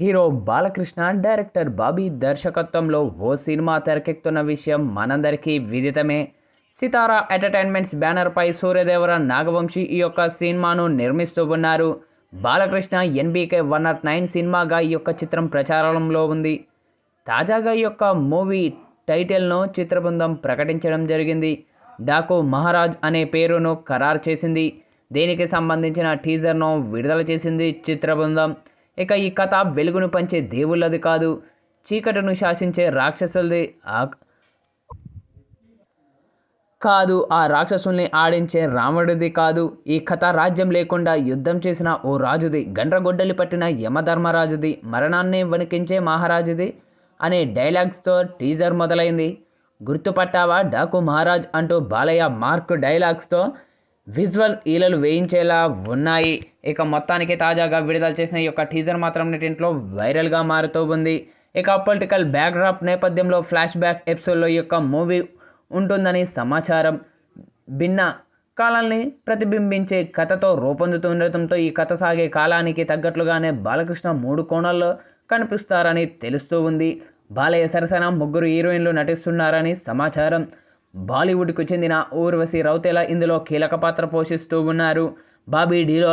Hero Balakrishna director Bobby దర్శకత్వంలో ఓ cinema తెరకెక్కుతున్న విషయం మనందరికీ విదితమే. సితారా ఎంటర్టైన్మెంట్స్ బ్యానర్పై సూర్యదేవర నాగవంశీ ఈ యొక్క సినిమాను నిర్మిస్తూ ఉన్నారు. Balakrishna NBK one not nine సినిమాగా ఈ యొక్క చిత్రం ప్రచారంలో ఉంది. తాజాగా ఈ యొక్క మూవీ టైటిల్ను చిత్రబృందం ప్రకటించడం జరిగింది. డాకు మహారాజ్ అనే పేరును ఖరారు చేసింది. దీనికి సంబంధించిన టీజర్ను విడుదల చేసింది చిత్రబృందం. ఇక ఈ కథ వెలుగును పంచే దేవుళ్ళది కాదు. చీకటిను శాసించే రాక్షసులది ఆ- కాదు ఆ రాక్షసుల్ని ఆడించే రాముడిది కాదు. ఈ కథ రాజ్యం లేకుండా యుద్ధం చేసిన ఓ రాజుది గండ్రగొడ్డలి పట్టిన యమధర్మరాజుది మరణాన్ని వణికించే మహారాజుది అనే డైలాగ్స్తో టీజర్ మొదలైంది. గుర్తుపట్టావా డాకు మహారాజ్ అంటూ బాలయ్య మార్క్ డైలాగ్స్తో విజువల్ ఈలలు వేయించేలా ఉన్నాయి. ఇక మొత్తానికి తాజాగా విడుదల చేసిన ఈ యొక్క టీజర్ మాత్రం నెటింట్లో వైరల్గా మారుతూ ఉంది. ఇక పొలిటికల్ బ్యాక్డ్రాప్ నేపథ్యంలో ఫ్లాష్ బ్యాక్ ఎపిసోడ్లో ఈ యొక్క మూవీ ఉంటుందని సమాచారం. భిన్న కాలాన్ని ప్రతిబింబించే కథతో రూపొందుతుండటంతో ఈ కథ సాగే కాలానికి తగ్గట్లుగానే బాలకృష్ణ మూడు కోణాల్లో కనిపిస్తారని తెలుస్తూ ఉంది. బాలయ్య సరసన ముగ్గురు హీరోయిన్లు నటిస్తున్నారని సమాచారం. బాలీవుడ్కు చెందిన ఊర్వశి రౌతేలా ఇందులో కీలక పాత్ర పోషిస్తూ ఉన్నారు. బాబీ డీలో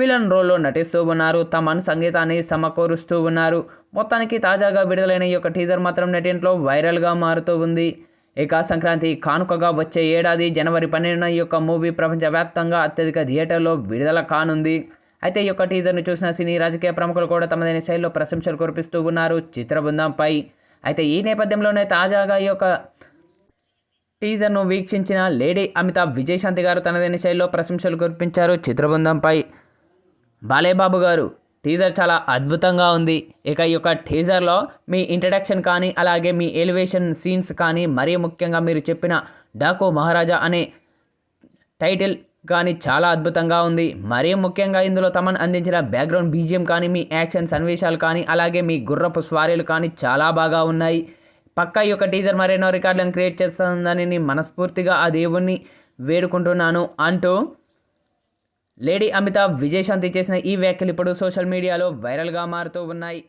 విలన్ రోల్లో నటిస్తూ ఉన్నారు. తమన్ సంగీతాన్ని సమకూరుస్తూ ఉన్నారు. మొత్తానికి తాజాగా విడుదలైన ఈ యొక్క టీజర్ మాత్రం నెటింట్లో వైరల్గా మారుతూ ఉంది. ఇక సంక్రాంతి కానుకగా వచ్చే ఏడాది జనవరి పన్నెండున ఈ యొక్క మూవీ ప్రపంచవ్యాప్తంగా అత్యధిక థియేటర్లో విడుదల కానుంది. అయితే ఈ యొక్క టీజర్ను చూసిన సినీ రాజకీయ ప్రముఖులు కూడా తమదైన శైలిలో ప్రశంసలు కురిపిస్తూ ఉన్నారు. చిత్ర బృందంపై అయితే ఈ నేపథ్యంలోనే తాజాగా ఈ యొక్క టీజర్ను వీక్షించిన లేడీ అమితాబ్ విజయశాంతి గారు తనదైన శైలిలో ప్రశంసలు కురిపించారు చిత్రబృందంపై. బాలేబాబు గారు టీజర్ చాలా అద్భుతంగా ఉంది. ఇక ఈ యొక్క టీజర్లో మీ ఇంట్రడక్షన్ కానీ అలాగే మీ ఎలివేషన్ సీన్స్ కానీ మరీ ముఖ్యంగా మీరు చెప్పిన డాకో మహారాజా అనే టైటిల్ కానీ చాలా అద్భుతంగా ఉంది. మరీ ముఖ్యంగా ఇందులో తమన్ అందించిన బ్యాక్గ్రౌండ్ బీజియం కానీ మీ యాక్షన్ సన్నివేశాలు కానీ అలాగే మీ గుర్రపు స్వారీలు కానీ చాలా బాగా ఉన్నాయి. పక్కా ఈ యొక్క టీజర్ మరెన్నో రికార్డులను క్రియేట్ చేస్తుందని నేను మనస్ఫూర్తిగా ఆ దేవుణ్ణి వేడుకుంటున్నాను అంటూ లేడీ అమితాబ్ విజయశాంతి చేసిన ఈ వ్యాఖ్యలు ఇప్పుడు సోషల్ మీడియాలో వైరల్గా మారుతూ ఉన్నాయి.